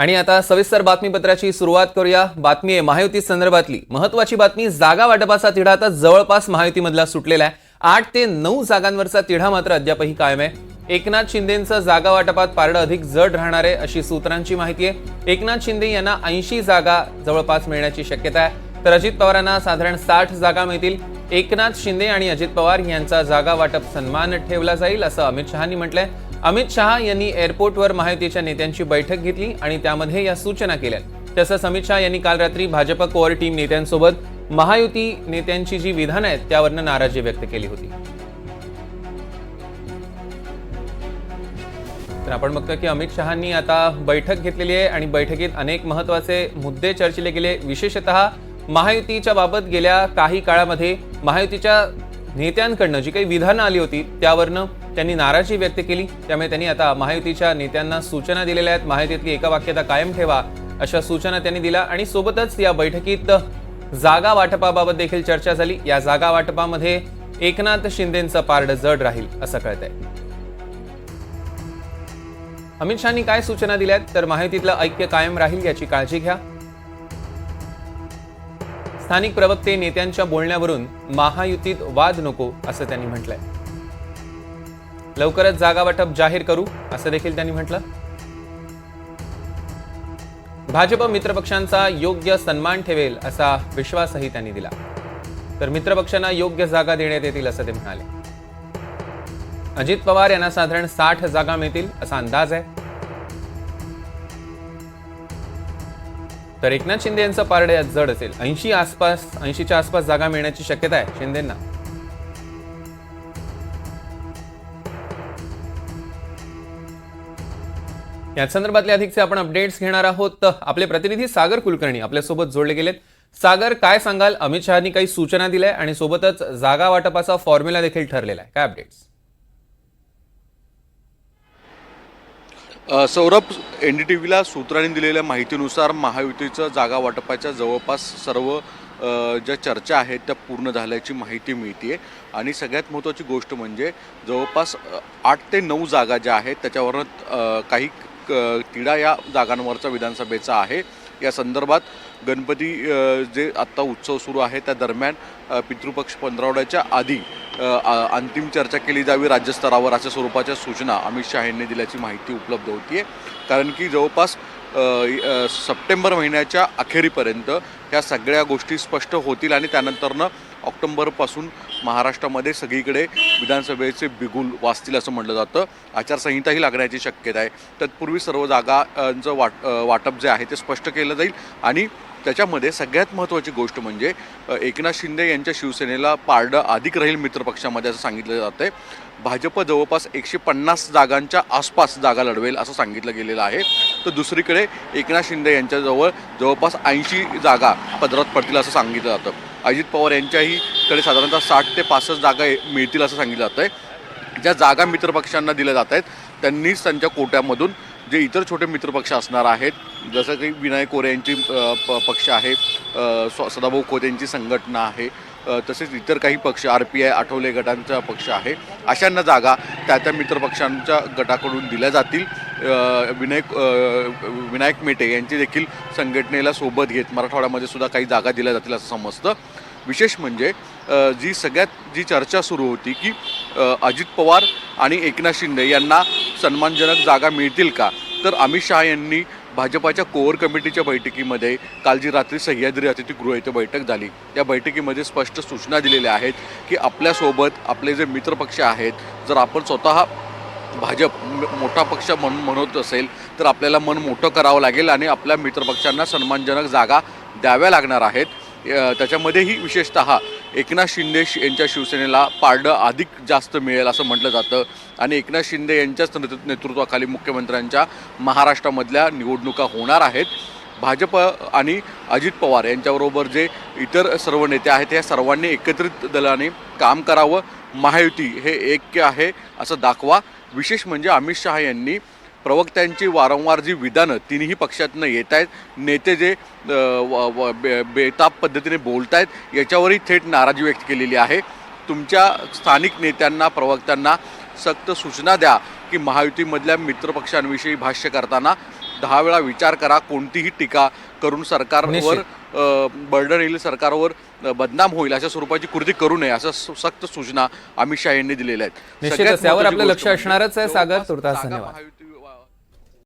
आणि आता सविस्तर बातमीपत्राची सुरुवात करूया. बातमी आहे महायुती संदर्भातली. महत्वाची बातमी जागा वाटपाचा तिढा आता जवळपास महायुतीमधला सुटलेला आहे. आठ ते नऊ जागांवरचा तिढा मात्र अद्यापही कायम आहे. एकनाथ शिंदेचं जागा वाटपात पारडं अधिक जड राहणार आहे अशी सूत्रांची माहिती आहे. एकनाथ शिंदे यांना ऐंशी जागा जवळपास मिळण्याची शक्यता आहे. तर अजित पवारांना साधारण साठ जागा मिळतील. एकनाथ शिंदे आणि अजित पवार यांचा जागा वाटप सन्मान ठेवला जाईल असं अमित शहानी म्हटलंय. अमित शहा यांनी एअरपोर्टवर महायुतीच्या नेत्यांची बैठक घेतली आणि त्यामध्ये या सूचना केल्या तसंच अमित शहा यांनी काल रात्री भाजप कोअर टीम नेत्यांसोबत महायुती नेत्यांची जी विधानं आहेत त्यावरनं नाराजी व्यक्त केली होती. तर आपण बघतो की अमित शहांनी आता बैठक घेतलेली आहे आणि बैठकीत अनेक महत्त्वाचे मुद्दे चर्चिले गेले. विशेषतः महायुतीच्या बाबत गेल्या काही काळामध्ये महायुतीच्या नेत्यांकडनं जी काही विधानं आली होती त्यावरनं त्यांनी नाराजी व्यक्त केली. त्यामुळे त्यांनी आता महायुतीच्या नेत्यांना सूचना दिलेल्या आहेत. महायुतीतली एका वाक्यता कायम ठेवा अशा सूचना त्यांनी दिल्या आणि सोबतच या बैठकीत जागा वाटपाबाबत देखील चर्चा झाली. या जागा वाटपामध्ये एकनाथ शिंदेचं पारड जड राहील असं कळतंय. अमित शहानी काय सूचना दिल्यात? तर महायुतीतलं ऐक्य कायम राहील याची काळजी घ्या. स्थानिक प्रवक्ते नेत्यांच्या बोलण्यावरून महायुतीत वाद नको असं त्यांनी म्हटलंय. लवकरच जागा वाटप जाहीर करू असं देखील त्यांनी म्हटलं. भाजप मित्रपक्षांचा योग्य सन्मान ठेवेल असा विश्वासही त्यांनी दिला. तर मित्रपक्षांना योग्य जागा देण्यात येतील असं ते म्हणाले. अजित पवार यांना साधारण साठ जागा मिळतील असा अंदाज आहे. तर एकनाथ शिंदे यांचं पारडे जड असेल. ऐंशी आसपास ऐंशीच्या आसपास जागा मिळण्याची शक्यता आहे शिंदेंना. याच संदर्भातले अधिकचे आपण अपडेट्स घेणार आहोत. तर आपले प्रतिनिधी सागर कुलकर्णी आपल्यासोबत जोडले गेलेत. सागर काय सांगाल? अमित शहानी काही सूचना दिल्या आणि सोबतच जागा वाटपाचा फॉर्म्युला देखील ठरलेला आहे. काय updates Saurabh N D T व्हीला सूत्रांनी दिलेल्या माहितीनुसार महायुतीचं जागा वाटपाच्या जवळपास सर्व ज्या चर्चा आहेत त्या पूर्ण झाल्याची माहिती मिळते आणि सगळ्यात महत्त्वाची गोष्ट म्हणजे जवळपास आठ ते नऊ जागा ज्या आहेत त्याच्यावरनं काही क- तिढा या जागांवरचा विधानसभेचा आहे. या संदर्भात गणपती जे आत्ता उत्सव सुरू आहे त्या दरम्यान पितृपक्ष पंधरावड्याच्या आधी अंतिम चर्चा केली जावी राज्यस्तरावर अशा स्वरूपाच्या सूचना अमित शहा यांनी दिल्याची माहिती उपलब्ध होती आहे कारण की जवळपास सप्टेंबर महिन्याच्या अखेरीपर्यंत ह्या सगळ्या गोष्टी स्पष्ट होतील आणि त्यानंतरनं ऑक्टोंबरपासून महाराष्ट्रामध्ये सगळीकडे विधानसभेचे बिगुल वाचतील असं म्हटलं जातं. आचारसंहिताही लागण्याची शक्यता आहे. तत्पूर्वी सर्व जागांचं वाट वाटप जे आहे ते स्पष्ट केलं जाईल. आणि त्याच्यामध्ये सगळ्यात महत्त्वाची गोष्ट म्हणजे एकनाथ शिंदे यांच्या शिवसेनेला पारडं अधिक राहील मित्रपक्षामध्ये असं सांगितलं जातं आहे भाजप जवळपास एकशे पन्नास जागांच्या आसपास जागा लढवेल असं सांगितलं गेलेलं आहे. तर दुसरीकडे एकनाथ शिंदे यांच्याजवळ जवळपास ऐंशी जागा पदरात पडतील असं सांगितलं जातं. अजित पवार यांच्याही कडे साधारणतः साठ ते पासष्ट जागा मिळतील असं सांगितलं जातं आहे ज्या जागा मित्रपक्षांना दिल्या जात आहेत त्यांनीच त्यांच्या कोट्यामधून जे इतर छोटे मित्रपक्ष असणार आहेत जसं की विनायक कोरे यांची प पक्ष आहे स्व- सदाभाऊ खोत यांची संघटना आहे तसेच इतर काही पक्ष आर पी आय आठवले गटांचा पक्ष आहे अशांना जागा त्या त्या मित्रपक्षांच्या गटाकडून दिल्या जातील. विनायक विनायक मेटे यांची देखील संघटनेला सोबत घेत मराठवाड्यामध्ये सुद्धा काही जागा दिल्या जातील असं समजतं. विशेष म्हणजे जी सगळ्यात जी चर्चा सुरू होती की अजित पवार आणि एकनाथ शिंदे यांना सन्मानजनक जागा मिळतील का? तर अमित शहा यांनी भाजपाच्या कोअर कमिटीच्या बैठकीमध्ये काल जी रात्री सह्याद्री अतिथीगृह येथे बैठक झाली त्या बैठकीमध्ये स्पष्ट सूचना दिलेल्या आहेत की आपल्यासोबत आपले जे मित्रपक्ष आहेत जर आपण स्वतः भाजप मोठा पक्ष म्हणून म्हणत असेल तर आपल्याला मन मोठं करावं लागेल आणि आपल्या मित्रपक्षांना सन्मानजनक जागा द्याव्या लागणार आहेत. त्याच्यामध्येही विशेषतः एकनाथ शिंदे यांच्या शिवसेनेला पारडं अधिक जास्त मिळेल असं म्हटलं जातं. आणि एकनाथ शिंदे यांच्याच नेतृत्वाखाली मुख्यमंत्र्यांच्या महाराष्ट्रामधल्या निवडणुका होणार आहेत. भाजप आणि अजित पवार यांच्याबरोबर जे इतर सर्व नेते आहेत या सर्वांनी एकत्रित दलाने काम करावं. महायुती हे ऐक्य आहे असं दाखवा. विशेष म्हणजे अमित शहा यांनी प्रवक्त्यांची वारंवार जी विधानं तिन्ही पक्षातनं येत आहेत नेते जे व- बे- बेताब पद्धतीने बोलत आहेत याच्यावरही थेट नाराजी व्यक्त केलेली आहे. तुमच्या स्थानिक नेत्यांना प्रवक्त्यांना सक्त सूचना द्या की महायुतीमधल्या मित्रपक्षांविषयी भाष्य करताना दहा वेळा विचार करा कोणतीही टीका करून सरकारवर बर्डन येईल सरकारवर बदनाम होईल अशा स्वरूपाची कृती करू नये असं स- सक्त सूचना अमित शहा यांनी दिलेल्या आहेत आपलं लक्ष असणारच आहे, सागर. धन्यवाद.